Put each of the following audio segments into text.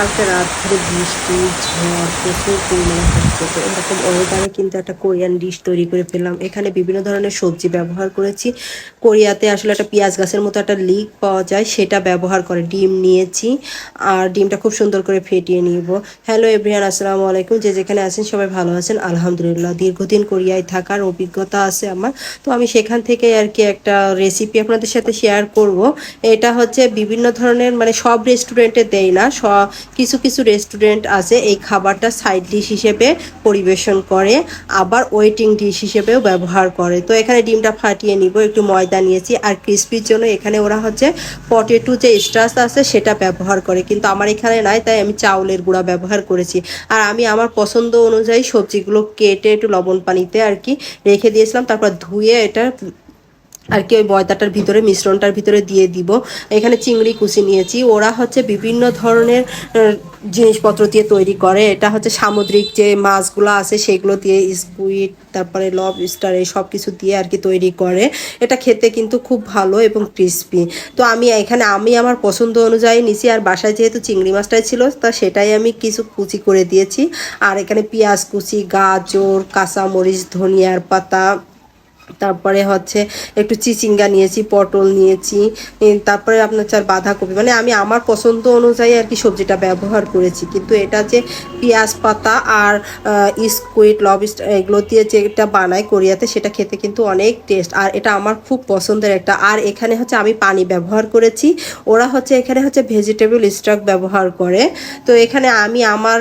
কালকে রাত ধরে বৃষ্টি ঝড় প্রচুর পরিমাণে তো এরকম ওয়েদারে কিন্তু একটা কোরিয়ান ডিশ তৈরি করে ফেললাম। এখানে বিভিন্ন ধরনের সবজি ব্যবহার করেছি। কোরিয়াতে আসলে একটা পেঁয়াজ গাছের মতো একটা লিক পাওয়া যায়, সেটা ব্যবহার করে ডিম নিয়েছি। আর ডিমটা খুব সুন্দর করে ফেটিয়ে নিব। হ্যালো এভরিয়ান আসসালামু আলাইকুম। যে যেখানে আছেন সবাই ভালো আছেন। আলহামদুলিল্লাহ, দীর্ঘদিন কোরিয়ায় থাকার অভিজ্ঞতা আছে আমার। তো আমি সেখান থেকে আর কি একটা রেসিপি আপনাদের সাথে শেয়ার করব। এটা হচ্ছে বিভিন্ন ধরনের মানে সব রেস্টুরেন্টে দেয় না কিছু কিছু রেস্টুরেন্ট আছে। এই খাবারটা সাইড ডিশ হিসেবে পরিবেশন করে, আবার ওয়েটিং ডিশ হিসেবেও ব্যবহার করে। তো এখানে ডিমটা ফাটিয়ে নিব, একটু ময়দা নিয়েছি আর ক্রিস্পির জন্য এখানে ওরা হচ্ছে পটেটো যে স্টার্চ আছে সেটা ব্যবহার করে। কিন্তু আমার এখানে নাই, তাই আমি চাউলের গুঁড়া ব্যবহার করেছি। আর আমি আমার পছন্দ অনুযায়ী সবজিগুলো কেটে একটু লবণ পানিতে আর কি রেখে দিয়েছিলাম, তারপর ধুয়ে এটা আর কি ওই ময়দাটার ভিতরে, মিশ্রণটার ভিতরে দিয়ে দিব। এখানে চিংড়ি কুচি নিয়েছি। ওরা হচ্ছে বিভিন্ন ধরনের জিনিসপত্র দিয়ে তৈরি করে, এটা হচ্ছে সামুদ্রিক যে মাছগুলো আছে সেগুলো দিয়ে স্কুইড তারপরে লব স্টার এই সব কিছু দিয়ে আর কি তৈরি করে। এটা খেতে কিন্তু খুব ভালো এবং ক্রিস্পি তো আমি এখানে, আমি আমার পছন্দ অনুযায়ী নিছি, আর বাসায় যেহেতু চিংড়ি মাছটাই ছিল, তা সেটাই আমি কিছু কুচি করে দিয়েছি। আর এখানে পেঁয়াজ কুচি, গাজর, কাঁচামরিচ, ধনিয়ার পাতা তারপরে হচ্ছে একটু চিচিঙ্গা নিয়েছি, পটল নিয়েছি তারপরে আপনার চার বাঁধাকপি। মানে আমি আমার পছন্দ অনুযায়ী আর কি সবজিটা ব্যবহার করেছি। কিন্তু এটা যে পেঁয়াজ পাতা আর স্কুইড লবস্টার, এগুলো দিয়ে যেটা বানায় কোরিয়াতে, সেটা খেতে কিন্তু অনেক টেস্ট। আর এটা আমার খুব পছন্দের একটা। আর এখানে হচ্ছে আমি পানি ব্যবহার করেছি। ওরা হচ্ছে এখানে হচ্ছে ভেজিটেবল স্টক ব্যবহার করে। তো এখানে আমি আমার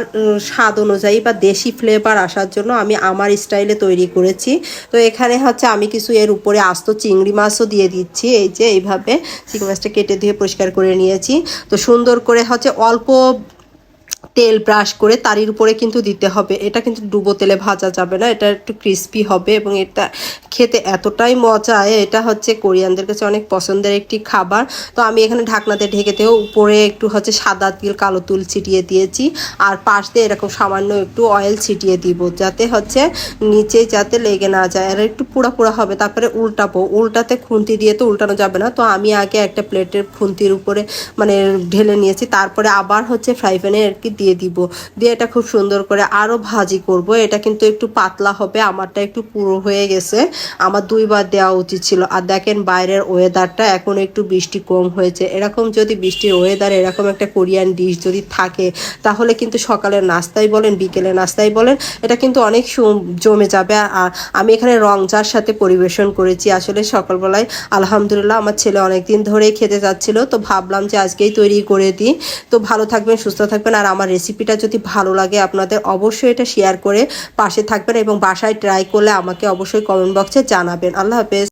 স্বাদ অনুযায়ী বা দেশি ফ্লেভার আসার জন্য আমি আমার স্টাইলে তৈরি করেছি। তো এখানে হচ্ছে আমি কিছু এর উপরে আস্ত চিংড়ি মাছও দিয়ে দিচ্ছি, এই যে এইভাবে চিংড়ি মাছটা কেটে ধুয়ে পরিষ্কার করে নিয়েছি। তো সুন্দর করে হচ্ছে অল্প তেল ব্রাশ করে তারির উপরে কিন্তু দিতে হবে। এটা কিন্তু ডুবো তেলে ভাজা যাবে না, এটা একটু ক্রিস্পি হবে এবং এটা খেতে এতটাই মজা, এটা হচ্ছে কোরিয়ানদের কাছে অনেক পছন্দের একটি খাবার। তো আমি এখানে ঢাকনাতে ঢেকে দিয়েও উপরে একটু হচ্ছে সাদা তিল, কালো তুল ছিটিয়ে দিয়েছি। আর পাশ দিয়ে এরকম সামান্য একটু অয়েল ছিটিয়ে দিব যাতে হচ্ছে নিচে যাতে লেগে না যায়। আর একটু পুরা পুরা হবে, তারপরে উল্টাবো। উল্টাতে খুন্তি দিয়ে তো উল্টানো যাবে না। তো আমি আগে একটা প্লেটের খুন্তির উপরে মানে ঢেলে নিয়েছি। তারপরে আবার হচ্ছে ফ্রাই প্যানে কি দিয়ে দিব। দিয়ে এটা খুব সুন্দর করে আরও ভাজি করব। এটা কিন্তু একটু পাতলা হবে, আমারটা একটু পুরো হয়ে গেছে। আমার দুইবার দেওয়া উচিত ছিল। আর দেখেন বাইরের ওয়েদারটা এখন একটু বৃষ্টি কম হয়েছে। এরকম যদি বৃষ্টির ওয়েদার এরকম একটা কোরিয়ান ডিশ যদি থাকে, তাহলে কিন্তু সকালের নাস্তাই বলেন, বিকেলের নাস্তাই বলেন, এটা কিন্তু অনেক জমে যাবে। আর আমি এখানে রংচার সাথে পরিবেশন করেছি। আসলে সকালবেলায় আলহামদুলিল্লাহ আমার ছেলে অনেকদিন ধরেই খেতে যাচ্ছিল। তো ভাবলাম যে আজকেই তৈরি করে দিই। তো ভালো থাকবেন, সুস্থ থাকবেন। আর আমার রেসিপিটা যদি ভালো লাগে, আপনাদের অবশ্যই এটা শেয়ার করে পাশে থাকবেন এবং বাসায় ট্রাই করলে আমাকে অবশ্যই কমেন্ট বক্সে জানাবেন। আল্লাহ হাফেজ।